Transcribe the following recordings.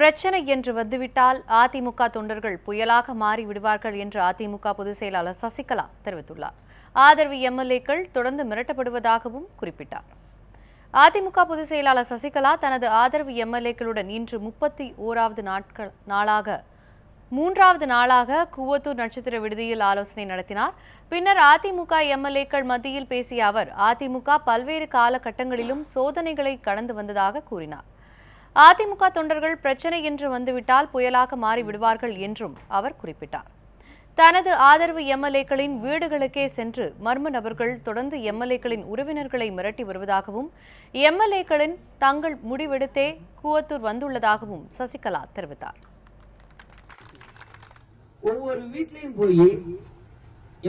பிரச்சனை என்று வந்துவிட்டால் அதிமுக தொண்டர்கள் புயலாக மாறி விடுவார்கள் என்று அதிமுக பொதுச் செயலாளர் சசிகலா தெரிவித்துள்ளார். ஆதரவு எம்எல்ஏக்கள் தொடர்ந்து மிரட்டப்படுவதாகவும் குறிப்பிட்டார். அதிமுக பொதுச் செயலாளர் சசிகலா தனது ஆதரவு எம்எல்ஏக்களுடன் இன்று முப்பத்தி ஓராவது நாட்கள் நாளாக மூன்றாவது நாளாக கூவத்தூர் நட்சத்திர விடுதியில் ஆலோசனை நடத்தினார். பின்னர் அதிமுக எம்எல்ஏக்கள் மத்தியில் பேசிய அவர் அதிமுக பல்வேறு காலகட்டங்களிலும் சோதனைகளை கடந்து வந்ததாக கூறினார். அதிமுக தொண்டர்கள் பிரச்சனை என்று வந்துவிட்டால் புயலாக மாறிவிடுவார்கள் என்றும் அவர் குறிப்பிட்டார். தனது ஆதரவு எம்எல்ஏக்களின் வீடுகளுக்கே சென்று மர்ம நபர்கள் தொடர்ந்து எம்எல்ஏக்களின் உறவினர்களை மிரட்டி வருவதாகவும் எம்எல்ஏக்களின் தங்கள் முடிவெடுத்தே கூவத்தூர் வந்துள்ளதாகவும் சசிகலா தெரிவித்தார். ஒவ்வொரு வீட்லயும் போய்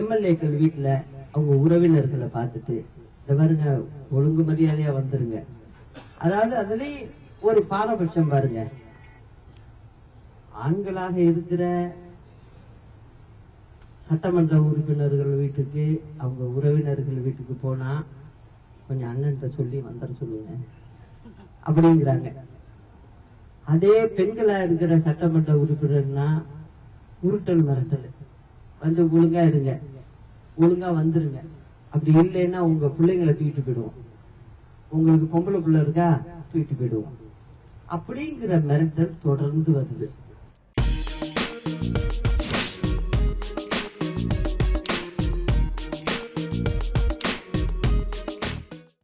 எம்எல்ஏக்கள் வீட்டுல அவங்க உறவினர்களை பார்த்துட்டு இந்த பாருங்க ஒழுங்கு மரியாதையா வந்துருங்க. அதாவது அதுலயும் ஒரு பாரபட்சம் பாருங்க. ஆண்களாக இருக்கிற சட்டமன்ற உறுப்பினர்கள் வீட்டுக்கு அவங்க உறவினர்கள் வீட்டுக்கு போனா கொஞ்சம் அண்ணன்ட்ட சொல்லி வந்துட சொல்லுங்க. அப்படிங்கிறாங்க. அதே பெண்களா இருக்கிற சட்டமன்ற உறுப்பினர்னா உருட்டல் மிரட்டல். வந்து ஒழுங்கா இருங்க. ஒழுங்கா வந்துருங்க. அப்படி இல்லைன்னா உங்க பிள்ளைங்களை தூக்கிட்டு போயிடுவோம். உங்களுக்கு பொம்பளை பிள்ளை இருக்கா? தூக்கிட்டு போயிடுவோம். அப்படிங்கிற மிரட்டல் தொடர்ந்து வருது.